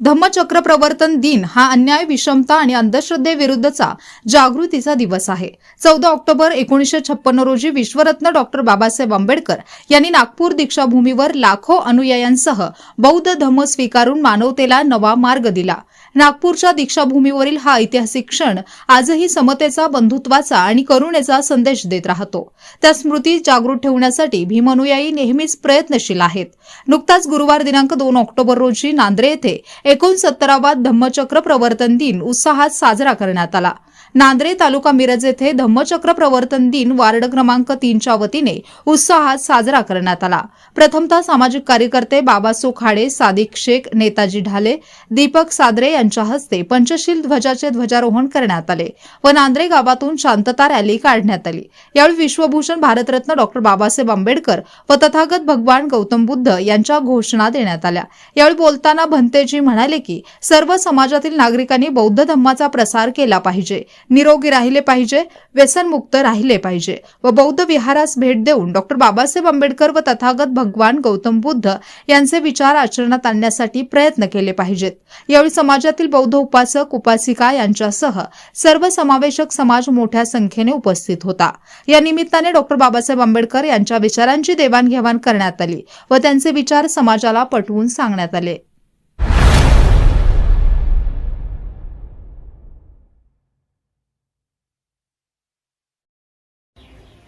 धम्मचक्र प्रवर्तन दिन हा अन्याय विषमता आणि अंधश्रद्धेविरुद्धचा जागृतीचा दिवस आहे. चौदा ऑक्टोबर एकोणीसशे छप्पन्न रोजी विश्वरत्न डॉक्टर बाबासाहेब आंबेडकर यांनी नागपूर दीक्षाभूमीवर लाखो अनुयायांसह बौद्ध धम्म स्वीकारून मानवतेला नवा मार्ग दिला. नागपूरच्या दीक्षाभूमीवरील हा ऐतिहासिक क्षण आजही समतेचा बंधुत्वाचा आणि करुणेचा संदेश देत राहतो. त्या स्मृती जागृत ठेवण्यासाठी भीमनुयायी नेहमीच प्रयत्नशील आहेत. नुकताच गुरुवार दिनांक दोन ऑक्टोबर रोजी नांद्रे येथे एकोणसत्तरावा धम्मचक्र प्रवर्तन दिन उत्साहात साजरा करण्यात आला. नांद्रे तालुका मिरज येथे धम्मचक्र प्रवर्तन दिन वार्ड क्रमांक तीनच्या वतीने उत्साहात साजरा करण्यात आला. प्रथमतः सामाजिक कार्यकर्ते बाबासो खाडे सादिक शेख नेताजी ढाले दीपक सादरे यांच्या हस्ते पंचशील ध्वजाचे ध्वजारोहण करण्यात आले व नांद्रे गावातून शांतता रॅली काढण्यात आली. यावेळी विश्वभूषण भारतरत्न डॉक्टर बाबासाहेब आंबेडकर व तथागत भगवान गौतम बुद्ध यांच्या घोषणा देण्यात आल्या. यावेळी बोलताना भंतेजी म्हणाले की सर्व समाजातील नागरिकांनी बौद्ध धम्माचा प्रसार केला पाहिजे. निरोगी राहिले पाहिजे व्यसनमुक्त राहिले पाहिजे व बौद्ध विहारास भेट देऊन डॉक्टर बाबासाहेब आंबेडकर व तथागत भगवान गौतम बुद्ध यांचे विचार आचरणात आणण्यासाठी प्रयत्न केले पाहिजेत. यावेळी समाजातील बौद्ध उपासक उपासिका यांच्यासह सर्व समावेशक समाज मोठ्या संख्येने उपस्थित होता. या निमित्ताने डॉक्टर बाबासाहेब आंबेडकर यांच्या विचारांची देवाणघेवाण करण्यात आली व त्यांचे विचार समाजाला पटवून सांगण्यात आले.